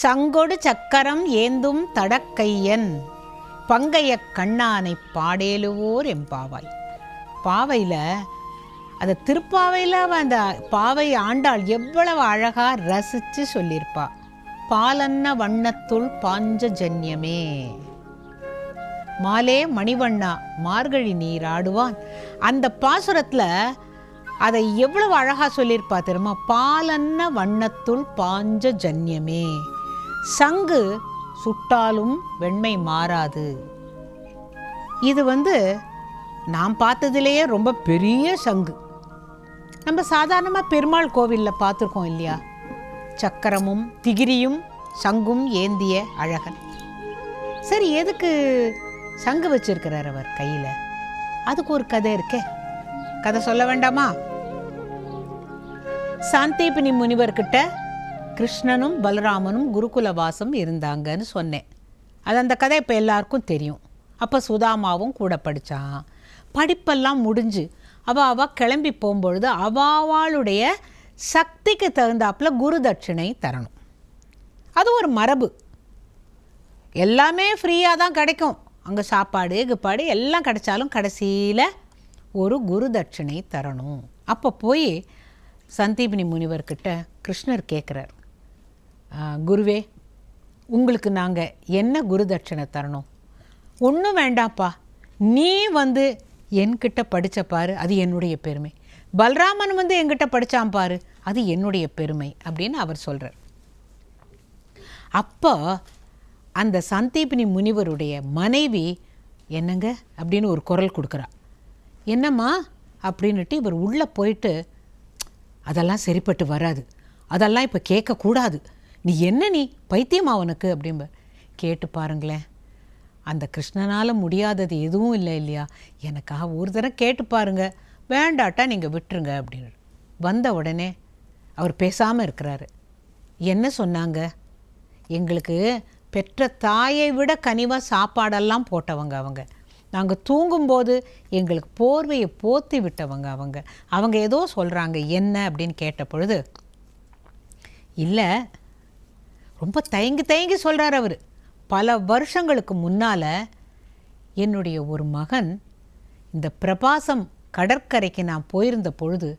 சங்கொடு சக்கரம் ஏந்தும் தடக்கையன். பங்கைய கண்ணானை பாடேலுவோர் எம்பாவாய் பாவையில் அதை திருப்பாவையில் அந்த பாவை ஆண்டாள் எவ்வளவு அழகாக ரசித்து சொல்லியிருப்பா பாலன்ன வண்ணத்துள் பாஞ்ச ஜன்யமே. மாலே மணிவண்ணா மார்கழி நீராடுவான் அந்த பாசுரத்தில் அதை எவ்வளவு அழகாக சொல்லியிருப்பா தெரியுமா? பாலன்ன வண்ணத்துள் பாஞ்ச ஜன்யமே. சங்கு சுட்டாலும் வெண்மை மாறாது. இது வந்து நான் பார்த்ததுலேயே ரொம்ப பெரிய சங்கு. நம்ம சாதாரணமாக பெருமாள் கோவிலில் பார்த்துருக்கோம் இல்லையா? சக்கரமும் திகிரியும் சங்கும் ஏந்திய அழகன். சரி எதுக்கு சங்கு வச்சிருக்கிறார் அவர் கையில்? அதுக்கு ஒரு கதை இருக்கே. கதை சொல்ல வேண்டாமா? சாந்தேபினி முனிவர்கிட்ட கிருஷ்ணனும் பலராமனும் குருகுல வாசம் இருந்தாங்கன்னு சொன்னேன். அது அந்த கதை இப்போ எல்லாருக்கும் தெரியும். அப்போ சுதாமாவும் கூட படித்தான் படிப்பெல்லாம் முடிஞ்சு அவ அவ கிளம்பி போகும்பொழுது அவாவாளுடைய சக்திக்கு தகுந்தாப்புல குரு தட்சிணை தரணும். அது ஒரு மரபு. எல்லாமே ஃப்ரீயாக தான் கிடைக்கும். அங்கே சாப்பாடு கிப்பாடு எல்லாம் கிடைச்சாலும் கடைசியில் ஒரு குரு தட்சிணை தரணும். அப்போ போய் சந்தீபினி முனிவர்கிட்ட கிருஷ்ணர் கேட்குறார் குருவே உங்களுக்கு நாங்கள் என்ன குரு தட்சிணை தரணும்? ஒன்றும் வேண்டாப்பா நீ வந்து என்கிட்ட படித்த பாரு அது என்னுடைய பெருமை. பல்ராமன் வந்து என்கிட்ட படித்தான் பாரு அது என்னுடைய பெருமை அப்படின்னு அவர் சொல்கிறார் அப்போ அந்த சந்தீபினி முனிவருடைய மனைவி என்னங்க? அப்படின்னு ஒரு குரல் கொடுக்குறா. என்னம்மா? அப்படின்னுட்டு இவர் உள்ளே போயிட்டு அதெல்லாம் சரிப்பட்டு வராது. அதெல்லாம் இப்போ கேட்கக்கூடாது. நீ என்ன நீ? பைத்தியமா உனக்கு? அப்படிம்ப. கேட்டு பாருங்களேன். அந்த கிருஷ்ணனால் முடியாதது எதுவும் இல்லை இல்லையா? எனக்காக ஒரு தடவை கேட்டு பாருங்க. வேண்டாட்டா நீங்கள் விட்டுருங்க அப்படின்னு வந்த உடனே அவர் பேசாமல் இருக்கிறாரு. என்ன சொன்னாங்க? எங்களுக்கு பெற்ற தாயை விட கனிவாக சாப்பாடெல்லாம் போட்டவங்க அவங்க. நாங்கள் தூங்கும்போது எங்களுக்கு போர்வையை போத்தி விட்டவங்க அவங்க. அவங்க ஏதோ சொல்கிறாங்க என்ன அப்படின்னு கேட்ட பொழுது இல்லை ரொம்ப தயங்கி தயங்கி சொல்கிறார் அவர். பல வருஷங்களுக்கு முன்னால் என்னுடைய ஒரு மகன் இந்த பிரபாசம் கடற்கரைக்கு நான் போயிருந்த பொழுது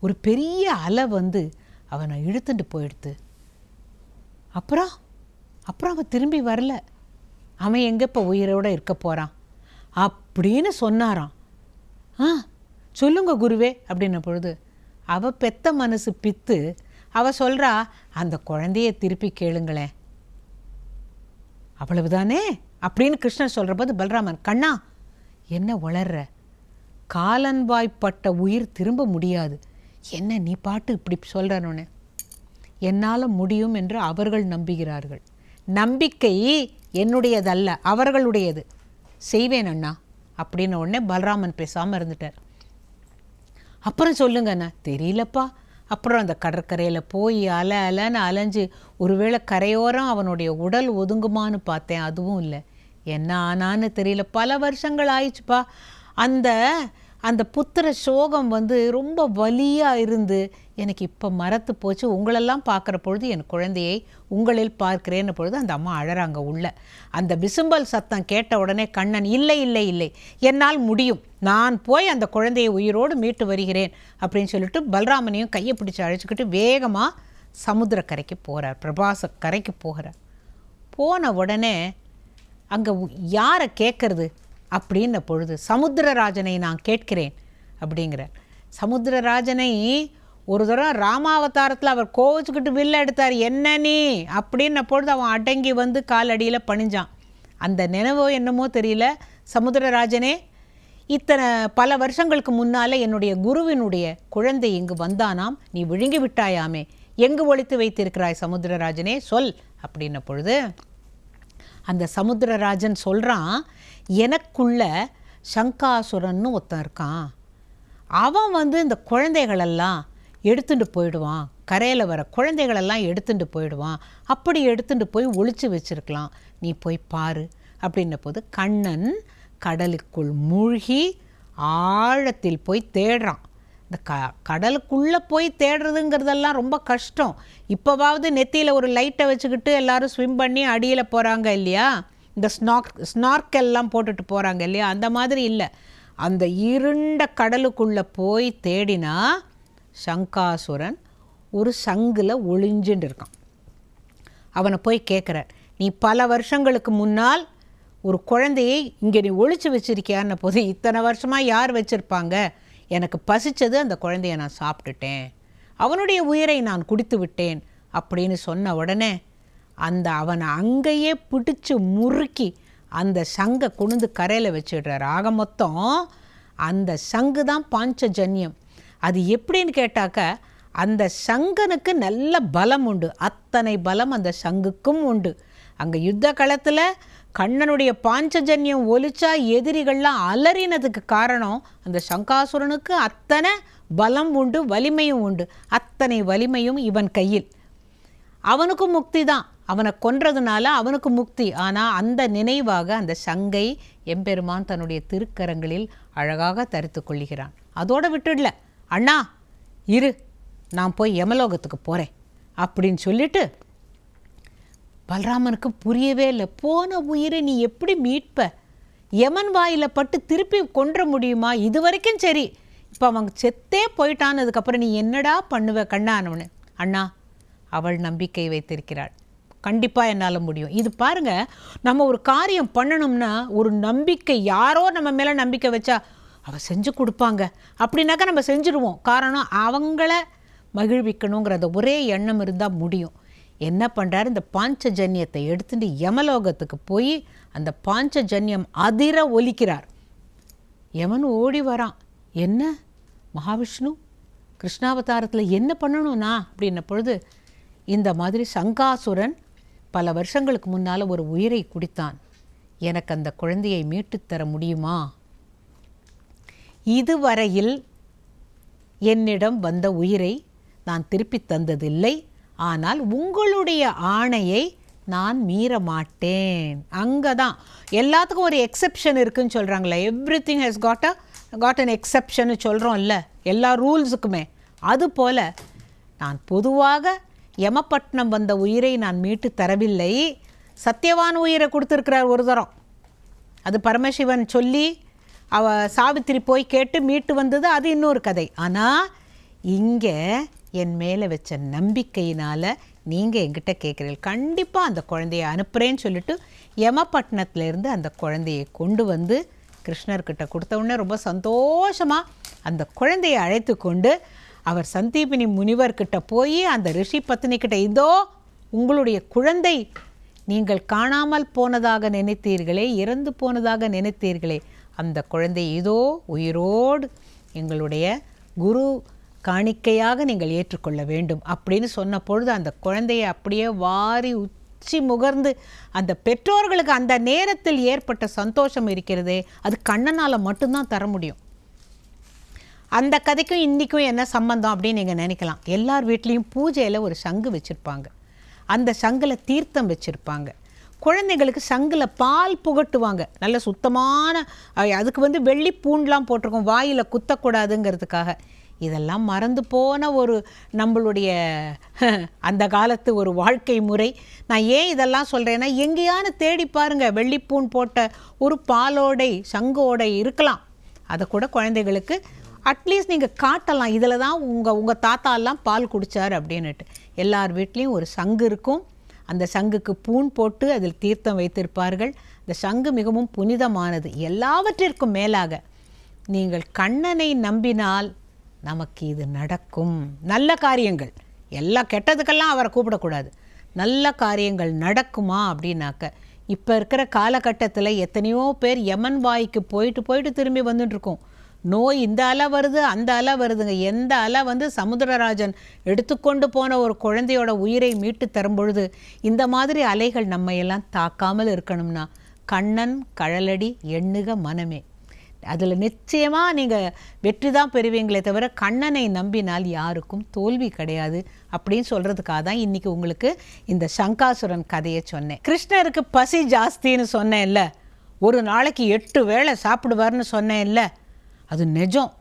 ஒரு பெரிய அலை வந்து அவனை இழுத்துட்டு போயிடுத்து. அப்புறம் அப்புறம் அவன் திரும்பி வரல. அவன் எங்கே இப்போ உயிரோடு இருக்க போகிறான் அப்படின்னு சொன்னாராம். ஆ சொல்லுங்க குருவே அப்படின்ன பொழுது அவ பெத்த மனசு பித்து அவ சொல்கிறா அந்த குழந்தைய திருப்பி கேளுங்களேன். அவ்வளவுதானே? அப்படின்னு கிருஷ்ணன் சொல்கிற போது பலராமன் கண்ணா என்ன வளர்ற காலன்வாய்ப்பட்ட உயிர் திரும்ப முடியாது. என்ன நீ பாட்டு இப்படி சொல்கிறனோன்னு என்னால் முடியும் என்று அவர்கள் நம்புகிறார்கள். நம்பிக்கை என்னுடையதல்ல அவர்களுடையது. செய்வேன் அண்ணா அப்படின்ன உடனே பலராமன் பேசாமல் இருந்துட்டார். அப்புறம் சொல்லுங்க அண்ணா தெரியலப்பா. அப்புறம் அந்த கடற்கரையில் போய் அலை அலைன்னு அலைஞ்சு ஒருவேளை கரையோரம் அவனுடைய உடல் ஒதுங்குமான்னு பார்த்தேன். அதுவும் இல்லை. என்ன ஆனான்னு தெரியல. பல வருஷங்கள் ஆயிடுச்சுப்பா. அந்த அந்த புத்திர சோகம் வந்து ரொம்ப வலியாக இருந்து எனக்கு இப்போ மரத்து போச்சு. உங்களெல்லாம் பார்க்குற பொழுது என் குழந்தையை உங்களில் பார்க்கிறேன்னு பொழுது அந்த அம்மா அழறாங்க உள்ள. அந்த விசும்பல் சத்தம் கேட்ட உடனே கண்ணன் இல்லை இல்லை இல்லை. என்னால் முடியும். நான் போய் அந்த குழந்தையை உயிரோடு மீட்டு வருகிறேன். அப்படின்னு சொல்லிட்டு பலராமனையும் கையை பிடிச்சி அழைச்சிக்கிட்டு வேகமாக சமுத்திரக்கரைக்கு போகிறார் பிரபாச கரைக்கு போகிறார். போன உடனே அங்கே யாரை கேட்கறது அப்படின்ன பொழுது சமுத்திரராஜனை நான் கேட்கிறேன் அப்படிங்கிறார். சமுத்திரராஜனை ஒரு தரம் ராமாவதாரத்தில் அவர் கோவிச்சுக்கிட்டு வில்ல எடுத்தார். என்ன நீ? அப்படின்ன பொழுது அவன் அடங்கி வந்து காலடியில் பணிஞ்சான். அந்த நினைவோ என்னமோ தெரியல. சமுத்திரராஜனே இத்தனை பல வருஷங்களுக்கு முன்னால் என்னுடைய குருவினுடைய குழந்தை இங்கு வந்தானாம். நீ விழுங்கி விட்டாயாமே. எங்கு ஒழித்து வைத்திருக்கிறாய் சமுத்திரராஜனே? சொல் அப்படின்ன பொழுது அந்த சமுத்திரராஜன் சொல்கிறான் எனக்குள்ள சங்காசுரன்னு ஒருத்தன் இருக்கான். அவன் வந்து இந்த குழந்தைகளெல்லாம் எடுத்துட்டு போயிடுவான். கரையில் வர குழந்தைகளெல்லாம் எடுத்துட்டு போயிடுவான். அப்படி எடுத்துட்டு போய் ஒழிச்சு வச்சுருக்கலாம். நீ போய் பாரு. அப்படின்ன போது கண்ணன் கடலுக்குள் மூழ்கி ஆழத்தில் போய் தேடுறான். இந்த க கடலுக்குள்ளே போய் தேடுறதுங்கிறதெல்லாம் ரொம்ப கஷ்டம். இப்போவாவது நெத்தியில் ஒரு லைட்டை வச்சுக்கிட்டு எல்லாரும் ஸ்விம் பண்ணி அடியில் போகிறாங்க இல்லையா? இந்த ஸ்னாக் ஸ்னார்க்கெல்லாம் போட்டுட்டு போகிறாங்க இல்லையா? அந்த மாதிரி இல்லை. அந்த இருண்ட கடலுக்குள்ளே போய் தேடினா சங்காசுரன் ஒரு சங்கில் ஒளிஞ்சுட்டு இருக்கான். அவனை போய் கேட்குறார் நீ பல வருஷங்களுக்கு முன்னால் ஒரு குழந்தையை இங்கே நீ ஒழிச்சு வச்சிருக்கியான்னு போது இத்தனை வருஷமாக யார் வச்சுருப்பாங்க? எனக்கு பசித்தது அந்த குழந்தைய நான் சாப்பிட்டுட்டேன். அவனுடைய உயிரை நான் குடித்து விட்டேன். அப்படின்னு சொன்ன உடனே அந்த அவனை அங்கேயே பிடிச்சி முறுக்கி அந்த சங்கை கொண்டு கரையில் வச்சிடுறார் ஆக மொத்தம் அந்த சங்கு தான் பாஞ்சஜன்யம். அது எப்படின்னு கேட்டாக்க அந்த சங்கனுக்கு நல்ல பலம் உண்டு. அத்தனை பலம் அந்த சங்குக்கும் உண்டு. அங்கே யுத்த களத்தில் கண்ணனுடைய பாஞ்சஜன்யம் ஒலிச்சா எதிரிகள்லாம் அலறினதுக்கு காரணம் அந்த சங்காசுரனுக்கு அத்தனை பலம் உண்டு வலிமையும் உண்டு. அத்தனை வலிமையும் இவன் கையில். அவனுக்கும் முக்தி தான். அவனை கொன்றதுனால அவனுக்கு முக்தி. ஆனால் அந்த நினைவாக அந்த சங்கை எம்பெருமான் தன்னுடைய திருக்கரங்களில் அழகாக தரித்து கொள்ளுகிறான். அதோடு விட்டுடல. அண்ணா இரு. நான் போய் யமலோகத்துக்கு போகிறேன் அப்படின்னு சொல்லிட்டு பலராமனுக்கு புரியவே இல்லை. போன உயிரை நீ எப்படி மீட்ப? யமன் வாயில் பட்டு திருப்பி கொன்ற முடியுமா? இது வரைக்கும் சரி. இப்போ அவங்க செத்தே போயிட்டானதுக்கப்புறம் நீ என்னடா பண்ணுவ கண்ணானவனு? அண்ணா அவள் நம்பிக்கை வைத்திருக்கிறாள். கண்டிப்பாக என்னால் முடியும். இது பாருங்க நம்ம ஒரு காரியம் பண்ணணும்னா ஒரு நம்பிக்கை யாரோ நம்ம மேலே நம்பிக்கை வச்சா அவள் செஞ்சு கொடுப்பாங்க. அப்படின்னாக்கா நம்ம செஞ்சுடுவோம் காரணம் அவங்கள மகிழ்விக்கணுங்கிறத ஒரே எண்ணம் இருந்தால் முடியும். என்ன பண்ணுறாரு இந்த பாஞ்சஜன்யத்தை எடுத்துட்டு யமலோகத்துக்கு போய் அந்த பாஞ்சஜன்யம் அதிர ஒலிக்கிறார். யமன் ஓடி வரான். என்ன? மகாவிஷ்ணு? கிருஷ்ணாவதாரத்தில் என்ன பண்ணணும்னா? அப்படின்ன பொழுது இந்த மாதிரி சங்காசுரன் பல வருஷங்களுக்கு முன்னால் ஒரு உயிரை குடித்தான். எனக்கு அந்த குழந்தையை மீட்டுத்தர முடியுமா? இதுவரையில் என்னிடம் வந்த உயிரை நான் திருப்பித் தந்ததில்லை. ஆனால் உங்களுடைய ஆணையை நான் மீற மாட்டேன் அங்கே தான் எல்லாத்துக்கும் ஒரு எக்ஸெப்ஷன் இருக்குன்னு சொல்கிறாங்களே everything has got a got an exception சொல்கிறோம்ல எல்லா ரூல்ஸுக்குமே அதுபோல் நான் பொதுவாக யமப்பட்டினம் வந்த உயிரை நான் மீட்டு தரவில்லை. சத்தியவான் உயிரை கொடுத்துருக்கிறார் ஒரு தரம். அது பரமசிவன் சொல்லி அவ சாவித்திரி போய் கேட்டு மீட்டு வந்தது அது இன்னொரு கதை. ஆனால் இங்கே என் மேலே வச்ச நம்பிக்கையினால் நீங்கள் என்கிட்ட கேட்குறீங்க கண்டிப்பாக அந்த குழந்தைய அனுப்புகிறேன்னு சொல்லிட்டு யமப்பட்டினத்துலேருந்து அந்த குழந்தையை கொண்டு வந்து கிருஷ்ணர்கிட்ட கொடுத்த உடனே ரொம்ப சந்தோஷமாக அந்த குழந்தையை அழைத்து கொண்டு அவர் சந்தீபினி முனிவர்கிட்ட போய் அந்த ரிஷி பத்தினிக்கிட்ட இதோ உங்களுடைய குழந்தை நீங்கள் காணாமல் போனதாக நினைத்தீர்களே இறந்து போனதாக நினைத்தீர்களே. அந்த குழந்தை இதோ உயிரோடு எங்களுடைய குரு காணிக்கையாக நீங்கள் ஏற்றுக்கொள்ள வேண்டும் அப்படின்னு சொன்ன பொழுது அந்த குழந்தையை அப்படியே வாரி உச்சி முகர்ந்து அந்த பெற்றோர்களுக்கு அந்த நேரத்தில் ஏற்பட்ட சந்தோஷம் இருக்கிறதே அது கண்ணனால் மட்டும்தான் தர முடியும். அந்த கதைக்கும் இன்றைக்கும் என்ன சம்பந்தம் அப்படின்னு நீங்கள் நினைக்கலாம். எல்லார் வீட்லேயும் பூஜையில் ஒரு சங்கு வச்சுருப்பாங்க. அந்த சங்கில் தீர்த்தம் வச்சுருப்பாங்க. குழந்தைங்களுக்கு சங்கில் பால் புகட்டுவாங்க. நல்ல சுத்தமான அதுக்கு வந்து வெள்ளி பூண்டெலாம் போட்டிருக்கோம். வாயில் குத்தக்கூடாதுங்கிறதுக்காக. இதெல்லாம் மறந்து போன ஒரு நம்மளுடைய அந்த காலத்து ஒரு வாழ்க்கை முறை. நான் ஏன் இதெல்லாம் சொல்கிறேன்னா எங்கேயான தேடி பாருங்கள் வெள்ளிப்பூன் போட்ட ஒரு பாலோடை சங்கோடை இருக்கலாம். அதை கூட குழந்தைகளுக்கு அட்லீஸ்ட் நீங்கள் காட்டலாம். இதில் தான் உங்கள் உங்கள் தாத்தாலாம் பால் குடித்தார் அப்படின்னுட்டு. எல்லார் வீட்லேயும் ஒரு சங்கு இருக்கும். அந்த சங்குக்கு பூன் போட்டு அதில் தீர்த்தம் வைத்திருப்பார்கள். இந்த சங்கு மிகவும் புனிதமானது. எல்லாவற்றிற்கும் மேலாக நீங்கள் கண்ணனை நம்பினால் நமக்கு இது நடக்கும். நல்ல காரியங்கள். எல்லா கெட்டதுக்கெல்லாம் அவரை கூப்பிடக்கூடாது. நல்ல காரியங்கள் நடக்குமா அப்படின்னாக்க இப்போ இருக்கிற காலகட்டத்தில் எத்தனையோ பேர் யமன் வாய்க்கு போயிட்டு போயிட்டு திரும்பி வந்துட்டுருக்கோம் நோய் இந்த அலை வருது அந்த அலை வருதுங்க. எந்த அலை வந்து சமுத்திரராஜன் எடுத்துக்கொண்டு போன ஒரு குழந்தையோட உயிரை மீட்டு தரும் பொழுது இந்த மாதிரி அலைகள் நம்ம எல்லாம் தாக்காமல் இருக்கணும்னா கண்ணன் கழலடி எண்ணுக மனமே. அதில் நிச்சயமாக நீங்கள் வெற்றி தான் பெறுவீங்களே தவிர கண்ணனை நம்பினால் யாருக்கும் தோல்வி கிடையாது அப்படின்னு சொல்கிறதுக்காக தான் இன்றைக்கி உங்களுக்கு இந்த சங்காசுரன் கதையை சொன்னேன். கிருஷ்ணருக்கு பசி ஜாஸ்தின்னு சொன்னேன் இல்லை ஒரு நாளைக்கு எட்டு வேளை சாப்பிடுவார்னு இல்லை அது நிஜம்.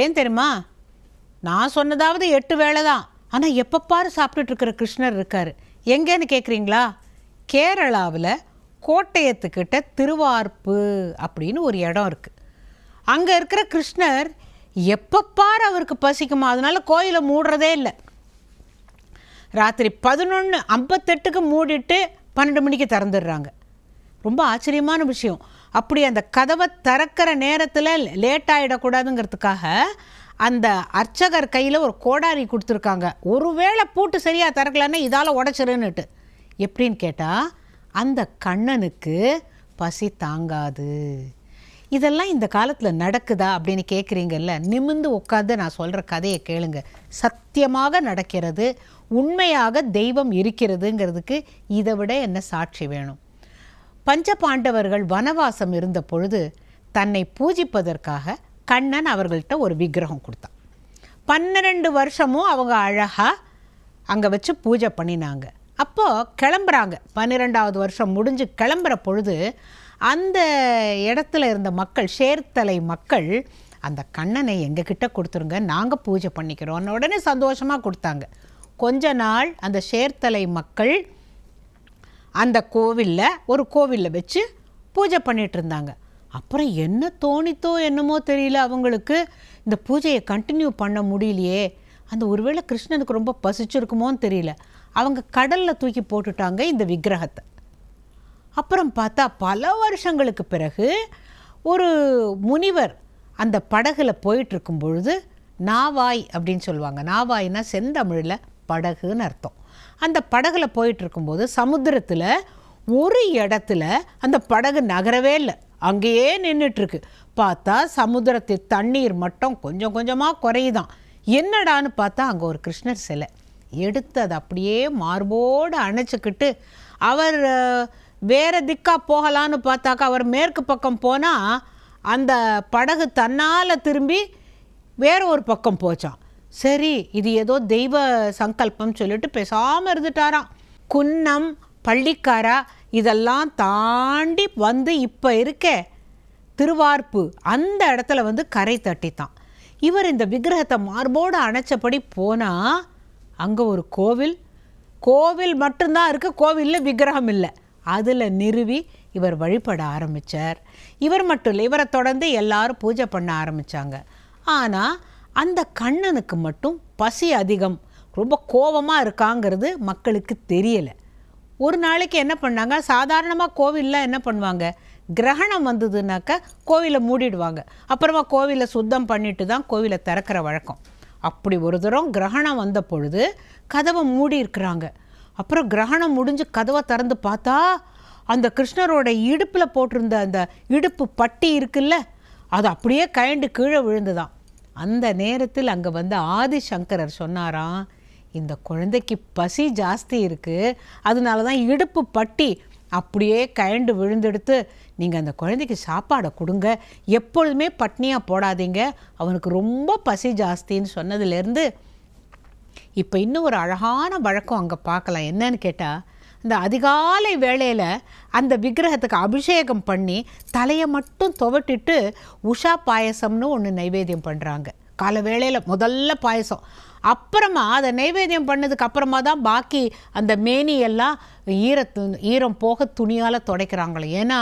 ஏன் தெரியுமா? நான் சொன்னதாவது எட்டு வேளை தான். ஆனால் எப்போ பாரு சாப்பிட்டுட்டு இருக்கிற கிருஷ்ணர் இருக்கார். எங்கேன்னு கேட்குறீங்களா கேரளாவில் கோட்டயத்துக்கிட்ட திருவார்ப்பு அப்படின்னு ஒரு இடம் இருக்குது அங்கே இருக்கிற கிருஷ்ணர் எப்பப்பார் அவருக்கு பசிக்குமா? அதனால கோயிலை மூடுறதே இல்லை. ராத்திரி பதினொன்று ஐம்பத்தெட்டுக்கு மூடிட்டு பன்னெண்டு மணிக்கு திறந்துடுறாங்க. ரொம்ப ஆச்சரியமான விஷயம். அப்படி அந்த கதவை திறக்கிற நேரத்தில் லேட் ஆகிடக்கூடாதுங்கிறதுக்காக அந்த அர்ச்சகர் கையில் ஒரு கோடாரி கொடுத்துருக்காங்க. ஒருவேளை பூட்டு சரியாக திறக்கலன்னா இதால் உடச்சிருன்னுட்டு. எப்படின்னு கேட்டால் அந்த கண்ணனுக்கு பசி தாங்காது. இதெல்லாம் இந்த காலத்தில் நடக்குதா அப்படின்னு கேட்குறீங்கல்ல நிமிந்து உட்காந்து நான் சொல்கிற கதையை கேளுங்க. சத்தியமாக நடக்கிறது உண்மையாக தெய்வம் இருக்கிறதுங்கிறதுக்கு இதை விட என்ன சாட்சி வேணும்? பஞ்ச பாண்டவர்கள் வனவாசம் இருந்த பொழுது தன்னை பூஜிப்பதற்காக கண்ணன் அவர்கள்ட்ட ஒரு விக்கிரகம் கொடுத்தான். பன்னிரெண்டு வருஷமும் அவங்க அழகாக அங்கே வச்சு பூஜை பண்ணினாங்க. அப்போது கிளம்புறாங்க. பன்னிரெண்டாவது வருஷம் முடிஞ்சு கிளம்புற பொழுது அந்த இடத்துல இருந்த மக்கள் சேர்த்தலை மக்கள் அந்த கண்ணனை எங்ககிட்ட கொடுத்துருங்க நாங்கள் பூஜை பண்ணிக்கிறோம். உடனே சந்தோஷமாக கொடுத்தாங்க. கொஞ்ச நாள் அந்த சேர்த்தலை மக்கள் அந்த கோவிலில் ஒரு கோவிலில் வச்சு பூஜை பண்ணிகிட்டு இருந்தாங்க. அப்புறம் என்ன தோணித்தோ என்னமோ தெரியல அவங்களுக்கு. இந்த பூஜையை கண்டினியூ பண்ண முடியலையே. அந்த ஒருவேளை கிருஷ்ணனுக்கு ரொம்ப பசிச்சிருக்குமோன்னு தெரியல. அவங்க கடலில் தூக்கி போட்டுட்டாங்க இந்த விக்கிரகத்தை. அப்புறம் பார்த்தா பல வருஷங்களுக்கு பிறகு ஒரு முனிவர் அந்த படகுல போயிட்டுருக்கும் பொழுது நாவாய் அப்படின்னு சொல்லுவாங்க. நாவாய்னா செந்தமிழில் படகுன்னு அர்த்தம். அந்த படகுல போயிட்டு இருக்கும்போது சமுத்திரத்தில் ஒரு இடத்துல அந்த படகு நகரவே இல்லை. அங்கேயே நின்றுட்டுருக்கு பார்த்தா சமுத்திரத்து தண்ணீர் மட்டும் கொஞ்சம் கொஞ்சமாக குறையுதான். என்னடான்னு பார்த்தா அங்கே ஒரு கிருஷ்ணர் சிலை. எடுத்து அதை அப்படியே மார்போடு அணைச்சிக்கிட்டு அவர் வேறு திக்காக போகலான்னு பார்த்தாக்கா அவர் மேற்கு பக்கம் போனால் அந்த படகு தன்னால் திரும்பி வேறு ஒரு பக்கம் போச்சான் சரி இது ஏதோ தெய்வ சங்கல்பம் சொல்லிட்டு பேசாமல் இருந்துட்டாராம். குன்னம் பள்ளிக்காரா இதெல்லாம் தாண்டி வந்து இப்போ இருக்கே. திருவார்ப்பு அந்த இடத்துல வந்து கரை தட்டித்தான். இவர் இந்த விக்கிரகத்தை மார்போடு அணைச்சபடி போனால் அங்கே ஒரு கோவில். கோவில் மட்டும்தான் இருக்குது கோவிலில் விக்கிரகம் இல்லை. அதில் நிறுவி இவர் வழிபட ஆரம்பித்தார் இவர் மட்டும் இல்லை இவரை தொடர்ந்து எல்லாரும் பூஜை பண்ண ஆரம்பித்தாங்க ஆனால் அந்த கண்ணனுக்கு மட்டும் பசி அதிகம். ரொம்ப கோபமாக இருக்காங்கிறது மக்களுக்கு தெரியலை. ஒரு நாளைக்கு என்ன பண்ணாங்க? சாதாரணமாக கோவிலில் என்ன பண்ணுவாங்க? கிரகணம் வந்ததுனாக்கா கோவிலை மூடிடுவாங்க. அப்புறமா கோவிலை சுத்தம் பண்ணிட்டு தான் கோவிலை திறக்கிற வழக்கம். அப்படி ஒரு தரம் கிரகணம் வந்த பொழுது கதவை மூடி இருக்கிறாங்க. அப்புறம் கிரகணம் முடிஞ்சு கதவை திறந்து பார்த்தா அந்த கிருஷ்ணரோட இடுப்பில் போட்டிருந்த அந்த இடுப்பு பட்டி இருக்குல்ல அது அப்படியே கயண்டு கீழே விழுந்துதான். அந்த நேரத்தில் அங்கே வந்து ஆதிசங்கரர் சொன்னாராம் இந்த குழந்தைக்கு பசி ஜாஸ்தி இருக்குது அதனால தான் இடுப்பு பட்டி அப்படியே கயண்டு விழுந்தெடுத்து நீங்கள் அந்த குழந்தைக்கு சாப்பாடை கொடுங்க. எப்பொழுதுமே பட்னியாக போடாதீங்க. அவனுக்கு ரொம்ப பசி ஜாஸ்தின்னு சொன்னதுலேருந்து இப்போ இன்னும் ஒரு அழகான வழக்கம் அங்கே பார்க்கலாம். என்னன்னு கேட்டால் இந்த அதிகாலை வேளையில் அந்த விக்கிரகத்துக்கு அபிஷேகம் பண்ணி தலையை மட்டும் துவட்டிட்டு உஷா பாயசம்னு ஒன்று நைவேத்தியம் பண்ணுறாங்க காலை வேளையில் முதல்ல பாயசம். அப்புறமா அதை நைவேத்தியம் பண்ணதுக்கு அப்புறமா தான் பாக்கி அந்த மேனியெல்லாம் ஈரத்து ஈரம் போக துணியால் துடைக்கிறாங்களே. ஏன்னா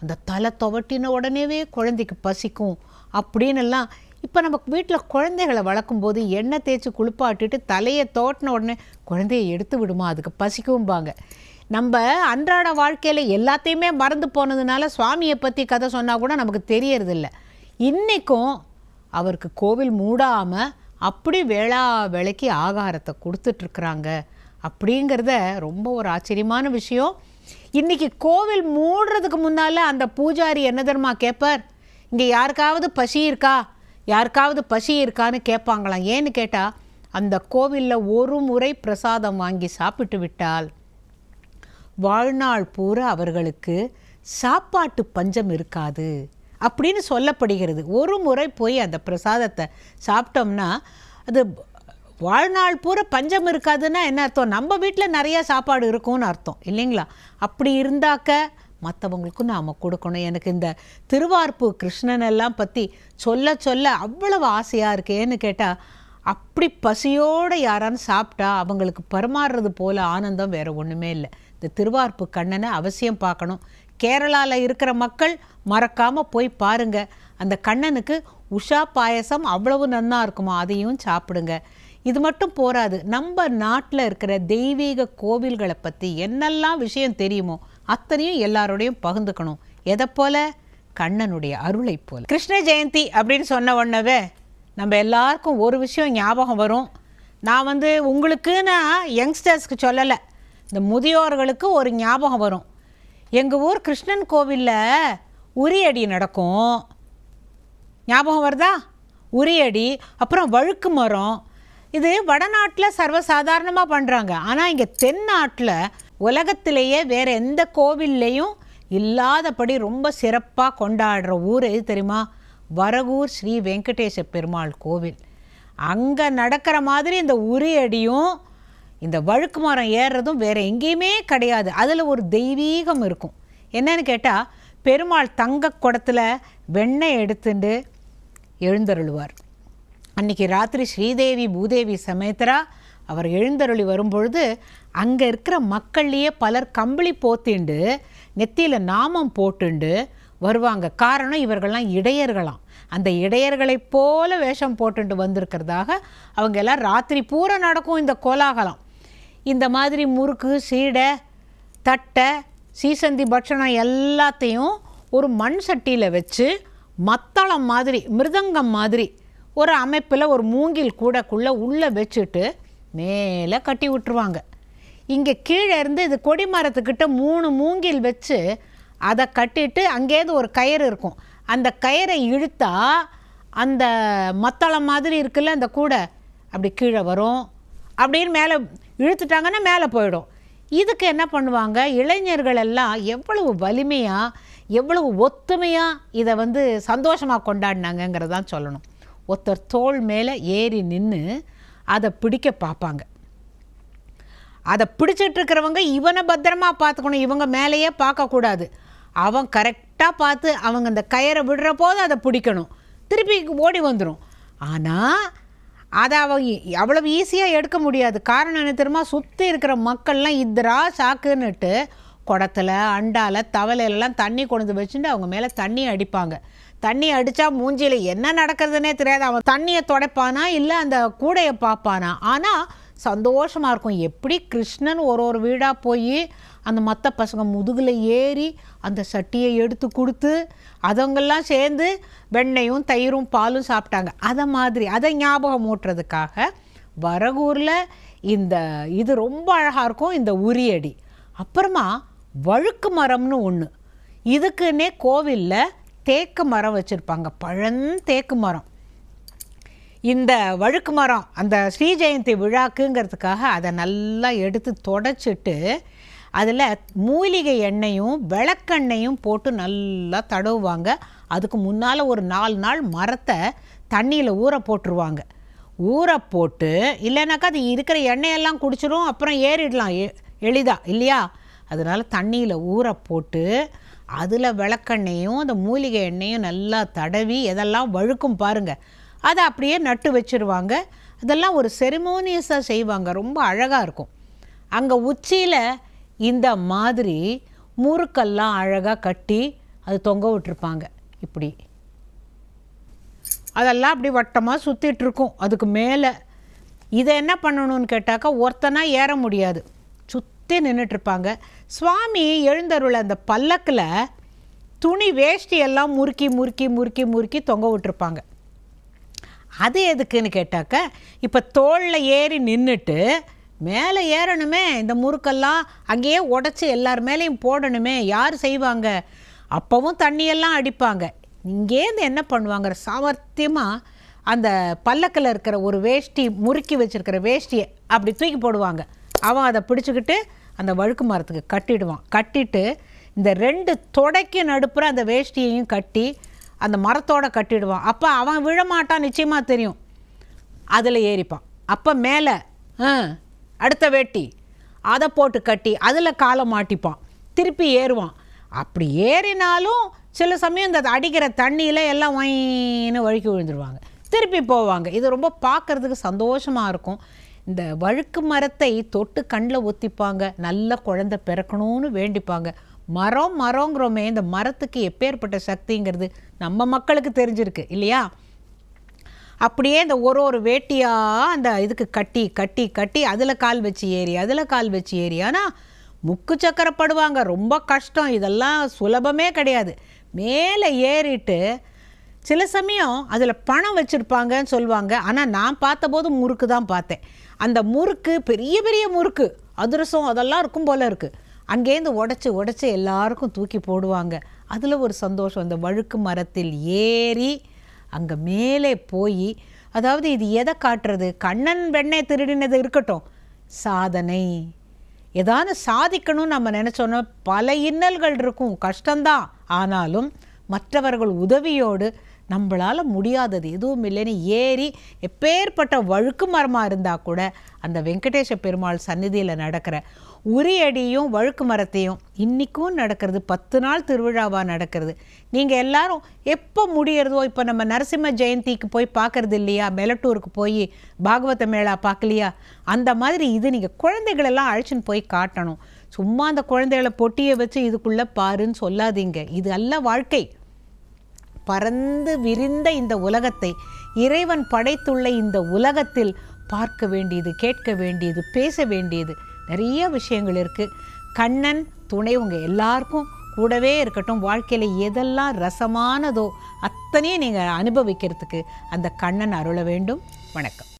அந்த தலை துவட்டின உடனேவே குழந்தைக்கு பசிக்கும். அப்படின்னு எல்லாம் இப்போ நம்ம வீட்டில் குழந்தைகளை வளர்க்கும்போது எண்ணெய் தேய்ச்சி குளிப்பாட்டிட்டு தலையை தோட்டின உடனே குழந்தையை எடுத்து விடுமா? அதுக்கு பசிக்கும்பாங்க. நம்ம அன்றாட வாழ்க்கையில் எல்லாத்தையுமே மறந்து போனதுனால சுவாமியை பற்றி கதை சொன்னால் கூட நமக்கு தெரியறதில்ல. இன்றைக்கும் அவருக்கு கோவில் மூடாமல் அப்படி வேளா வேலைக்கு ஆகாரத்தை கொடுத்துட்ருக்குறாங்க அப்படிங்கிறத ரொம்ப ஒரு ஆச்சரியமான விஷயம். இன்றைக்கி கோவில் மூடுறதுக்கு முன்னால் அந்த பூஜாரி என்ன தெரியுமா கேட்பார் இங்கே யாருக்காவது பசி இருக்கா? யாருக்காவது பசி இருக்கான்னு கேட்பாங்களாம் ஏன்னு கேட்டால் அந்த கோவிலில் ஒரு முறை பிரசாதம் வாங்கி சாப்பிட்டு விட்டால் வாழ்நாள் பூரா அவர்களுக்கு சாப்பாட்டு பஞ்சம் இருக்காது அப்படின்னு சொல்லப்படுகிறது. ஒரு முறை போய் அந்த பிரசாதத்தை சாப்பிட்டோம்னா அது வாழ்நாள் பூரா பஞ்சம் இருக்காதுன்னா என்ன அர்த்தம்? நம்ம வீட்டில் நிறைய சாப்பாடு இருக்கும்னு அர்த்தம். இல்லைங்களா? அப்படி இருந்தாக்க மற்றவங்களுக்கும் நாம் கொடுக்கணும். எனக்கு இந்த திருவார்ப்பு கிருஷ்ணன் எல்லாம் பற்றி சொல்ல சொல்ல அவ்வளவு ஆசையாக இருக்கேன்னு கேட்டால் அப்படி பசியோடு யாரான்னு சாப்பிட்டா அவங்களுக்கு பரிமாறுறது போல் ஆனந்தம் வேறு ஒன்றுமே இல்லை. இந்த திருவார்ப்பு கண்ணனை அவசியம் பார்க்கணும். கேரளாவில் இருக்கிற மக்கள் மறக்காமல் போய் பாருங்கள் அந்த கண்ணனுக்கு உஷா பாயசம் அவ்வளவு நன்னா இருக்குமா? அதையும் சாப்பிடுங்க. இது மட்டும் போராது. நம்ம நாட்டில் இருக்கிற தெய்வீக கோவில்களை பற்றி என்னெல்லாம் விஷயம் தெரியுமோ அத்தனையும் எல்லாரோடையும் பகிர்ந்துக்கணும். எதை போல? கண்ணனுடைய அருளை போல. கிருஷ்ண ஜெயந்தி அப்படின்னு சொன்ன உடனே நம்ம எல்லாருக்கும் ஒரு விஷயம் ஞாபகம் வரும். நான் வந்து உங்களுக்குன்னா யங்ஸ்டர்ஸ்க்கு சொல்லலை. இந்த முதியோர்களுக்கு ஒரு ஞாபகம் வரும். எங்கள் ஊர் கிருஷ்ணன் கோவிலில் உரியடி நடக்கும். ஞாபகம் வருதா? உரியடி அப்புறம் வழுக்கு மரம். இது வடநாட்டில் சர்வசாதாரணமாக பண்ணுறாங்க ஆனால் இங்கே தென்னாட்டில் உலகத்திலேயே வேறு எந்த கோவில்லையும் இல்லாதபடி ரொம்ப சிறப்பாக கொண்டாடுற ஊர் எது தெரியுமா? வரகூர் ஸ்ரீ வெங்கடேச பெருமாள் கோவில். அங்கே நடக்கிற மாதிரி இந்த உரியடியும் இந்த வழுக்கு மரம் ஏறுறதும் வேறு எங்கேயுமே கிடையாது. அதில் ஒரு தெய்வீகம் இருக்கும். என்னன்னு கேட்டால் பெருமாள் தங்க குடத்தில் வெண்ணெய் எடுத்துட்டு எழுந்தருளுவார். அன்னைக்கு ராத்திரி ஸ்ரீதேவி பூதேவி சமேத்தரா அவர் எழுந்தருளி வரும்பொழுது அங்கே இருக்கிற மக்கள்லேயே பலர் கம்பளி போத்திண்டு நெத்தியில் நாமம் போட்டுண்டு வருவாங்க. காரணம் இவர்கள்லாம் இடையர்களாம். அந்த இடையர்களைப் போல வேஷம் போட்டுட்டு வந்திருக்கிறதாக அவங்க எல்லாம் ராத்திரி பூரா நடக்கும் இந்த கோலாகலம். இந்த மாதிரி முறுக்கு சீடை தட்டை சீசந்தி பட்சணம் எல்லாத்தையும் ஒரு மண் சட்டியில் வச்சு மத்தளம் மாதிரி மிருதங்கம் மாதிரி ஒரு அமைப்பில் ஒரு மூங்கில் கூடக்குள்ளே உள்ளே வச்சுட்டு மேலே கட்டி விட்டுருவாங்க. இங்கே கீழே இருந்து இது கொடி மரத்துக்கிட்ட மூணு மூங்கில் வச்சு அதை கட்டிட்டு அங்கேருந்து ஒரு கயிறு இருக்கும். அந்த கயிறை இழுத்தா அந்த மத்தளம் மாதிரி இருக்குல்ல அந்த கூடை அப்படி கீழே வரும். அப்படின்னு மேலே இழுத்துட்டாங்கன்னா மேலே போயிடும். இதுக்கு என்ன பண்ணுவாங்க? இளைஞர்கள் எல்லாம் எவ்வளவு வலிமையாக எவ்வளவு ஒத்துமையாக இதை வந்து சந்தோஷமாக கொண்டாடினாங்கங்கிறதான் சொல்லணும். ஒருத்தர் தோல் மேலே ஏறி நின்று அதை பிடிக்க பார்ப்பாங்க அதை பிடிச்சிட்டு இருக்கிறவங்க இவனை பத்திரமா பார்த்துக்கணும் இவங்க மேலேயே பார்க்கக்கூடாது அவன் கரெக்டாக பார்த்து அவங்க அந்த கயிறை விடுற போது அதை பிடிக்கணும். திருப்பி ஓடி வந்துடும் ஆனால் அதை அவங்க அவ்வளவு ஈஸியாக எடுக்க முடியாது. காரணம் என்ன தெரியுமா? சுற்றி இருக்கிற மக்கள்லாம் இத்தரா சாக்குன்னுட்டு குடத்துல அண்டால தவலையிலலாம் தண்ணி கொண்டு வந்து வச்சுட்டு அவங்க மேலே தண்ணி அடிப்பாங்க. தண்ணி அடித்தா மூஞ்சியில் என்ன நடக்கிறதுனே தெரியாது. அவன் தண்ணியை துடைப்பானா இல்லை அந்த கூடையை பார்ப்பானா ஆனால் சந்தோஷமாக இருக்கும். எப்படி கிருஷ்ணன் ஒரு ஒரு வீடாக போய் அந்த மற்ற பசங்க முதுகில் ஏறி அந்த சட்டியை எடுத்து கொடுத்து அதவங்கெல்லாம் சேர்ந்து வெண்ணையும் தயிரும் பாலும் சாப்பிட்டாங்க. அதை மாதிரி அதை ஞாபகம் ஊட்டுறதுக்காக வரகூரில் இந்த இது ரொம்ப அழகாக இருக்கும். இந்த உரியடி. அப்புறமா வழுக்கு மரம்னு ஒன்று இதுக்குன்னே கோவிலில் தேக்கு மரம் வச்சுருப்பாங்க. பழந்தேக்கு மரம். இந்த வழுக்கு மரம் அந்த ஸ்ரீ ஜெயந்தி விழாக்குங்கிறதுக்காக அதை நல்லா எடுத்து தொடச்சிட்டு அதில் மூலிகை எண்ணெயும் விளக்கெண்ணையும் போட்டு நல்லா தடவுவாங்க. அதுக்கு முன்னால் ஒரு நாலு நாள் மரத்தை தண்ணியில் ஊற போட்டுருவாங்க. ஊற போட்டு இல்லைனாக்கா அது இருக்கிற எண்ணெயெல்லாம் குடிச்சிரும் அப்புறம் ஏறிடலாம். எ எளிதாக இல்லையா? அதனால் தண்ணியில் ஊற போட்டு அதில் விளக்கெண்ணையும் அந்த மூலிகை எண்ணெயும் நல்லா தடவி எதெல்லாம் வழுக்கும் பாருங்கள் அதை அப்படியே நட்டு வச்சுருவாங்க. அதெல்லாம் ஒரு செரிமோனியஸாக செய்வாங்க. ரொம்ப அழகாக இருக்கும். அங்கே உச்சியில் இந்த மாதிரி முறுக்கெல்லாம் அழகாக கட்டி அது தொங்க விட்டுருப்பாங்க. இப்படி. அதெல்லாம் அப்படி வட்டமாக சுற்றிட்டுருக்கும் அதுக்கு மேலே இதை என்ன பண்ணணும்னு கேட்டாக்கா ஒருத்தனா ஏற முடியாது. சுற்றி நின்றுட்டுருப்பாங்க சுவாமி எழுந்தருள் அந்த பல்லக்கில் துணி வேஷ்டி எல்லாம் முறுக்கி முறுக்கி முறுக்கி முறுக்கி தொங்க விட்டுருப்பாங்க அது எதுக்குன்னு கேட்டாக்க இப்போ தோளில் ஏறி நின்றுட்டு மேலே ஏறணுமே இந்த முறுக்கெல்லாம் அங்கேயே உடச்சி எல்லார் மேலேயும் போடணுமே யார் செய்வாங்க? அப்போவும் தண்ணியெல்லாம் அடிப்பாங்க. இங்கேருந்து என்ன பண்ணுவாங்க சாமர்த்தியமாக அந்த பல்லக்கில் இருக்கிற ஒரு வேஷ்டி முறுக்கி வச்சிருக்கிற வேஷ்டியை அப்படி தூக்கி போடுவாங்க. அவன் அதை பிடிச்சிக்கிட்டு அந்த வழுக்கு மரத்துக்கு கட்டிடுவான். கட்டிட்டு இந்த ரெண்டு தொடைக்கு நடுப்புற அந்த வேஷ்டியையும் கட்டி அந்த மரத்தோட கட்டிடுவான். அப்போ அவன் விழமாட்டான் நிச்சயமாக தெரியும். அதில் ஏறிப்பான். அப்போ மேலே அடுத்த வேட்டி அதை போட்டு கட்டி அதில் காலை மாட்டிப்பான். திருப்பி ஏறுவான். அப்படி ஏறினாலும் சில சமயம் இந்த அடிக்கிற தண்ணியில் எல்லாம் ஒயின்னு வழுக்கி விழுந்துருவாங்க. திருப்பி போவாங்க. இது ரொம்ப பார்க்கறதுக்கு சந்தோஷமாக இருக்கும். இந்த வழுக்கு மரத்தை தொட்டு கண்ணில் ஒத்திப்பாங்க. நல்ல குழந்தை பிறக்கணும்னு வேண்டிப்பாங்க. மரம் மரங்கிறோமே இந்த மரத்துக்கு எப்பேற்பட்ட சக்திங்கிறது நம்ம மக்களுக்கு தெரிஞ்சிருக்கு இல்லையா? அப்படியே இந்த ஒரு ஒரு வேட்டியாக அந்த இதுக்கு கட்டி கட்டி கட்டி அதில் கால் வச்சு ஏறி அதில் கால் வச்சு ஏறி. ஆனால் முக்கு சக்கரப்படுவாங்க. ரொம்ப கஷ்டம். இதெல்லாம் சுலபமே கிடையாது. மேலே ஏறிட்டு சில சமயம் அதில் பணம் வச்சுருப்பாங்கன்னு சொல்லுவாங்க. ஆனால் நான் பார்த்தபோது முறுக்கு தான் பார்த்தேன். அந்த முறுக்கு பெரிய பெரிய முறுக்கு. அதிரசம் அதெல்லாம் இருக்கும் போல் இருக்குது அங்கேருந்து உடச்சி உடச்சி எல்லாருக்கும் தூக்கி போடுவாங்க. அதில் ஒரு சந்தோஷம். அந்த வழுக்கு மரத்தில் ஏறி அங்கே மேலே போய் அதாவது இது எதை காட்டுறது? கண்ணன் வெண்ணை திருடினது இருக்கட்டும். சாதனை. ஏதாவது சாதிக்கணும்னு நம்ம நினச்சோன்னா பல இன்னல்கள் இருக்கும். கஷ்டம்தான். ஆனாலும் மற்றவர்கள் உதவியோடு நம்மளால் முடியாதது. எதுவும் இல்லைன்னு ஏறி எப்பேற்பட்ட வழுக்கு மரமாக இருந்தால் கூட அந்த வெங்கடேஷ பெருமாள் சந்நிதியில் நடக்கிற உரியடியும் வழுக்கு மரத்தையும் இன்றைக்கும் நடக்கிறது. பத்து நாள் திருவிழாவாக நடக்கிறது. நீங்கள் எல்லாரும் எப்போ முடியறதோ இப்போ நம்ம நரசிம்ம ஜெயந்திக்கு போய் பார்க்கறது இல்லையா? மெலட்டூருக்கு போய் பாகவத மேளா பார்க்கலையா அந்த மாதிரி இது நீங்கள் குழந்தைகளெல்லாம் அழைச்சின்னு போய் காட்டணும். சும்மா அந்த குழந்தைகளை பொட்டியை வச்சு இதுக்குள்ளே பாருன்னு சொல்லாதீங்க. இது அல்ல வாழ்க்கை. பறந்து விரிந்த இந்த உலகத்தை இறைவன் படைத்துள்ள இந்த உலகத்தில் பார்க்க வேண்டியது கேட்க வேண்டியது பேச வேண்டியது. நிறைய விஷயங்கள் இருக்குது கண்ணன் துணை உங்க எல்லாருக்கும் கூடவே இருக்கட்டும். வாழ்க்கையில் எதெல்லாம் ரசமானதோ அத்தனையும் நீங்கள் அனுபவிக்கிறதுக்கு அந்த கண்ணன் அருள வேண்டும். வணக்கம்.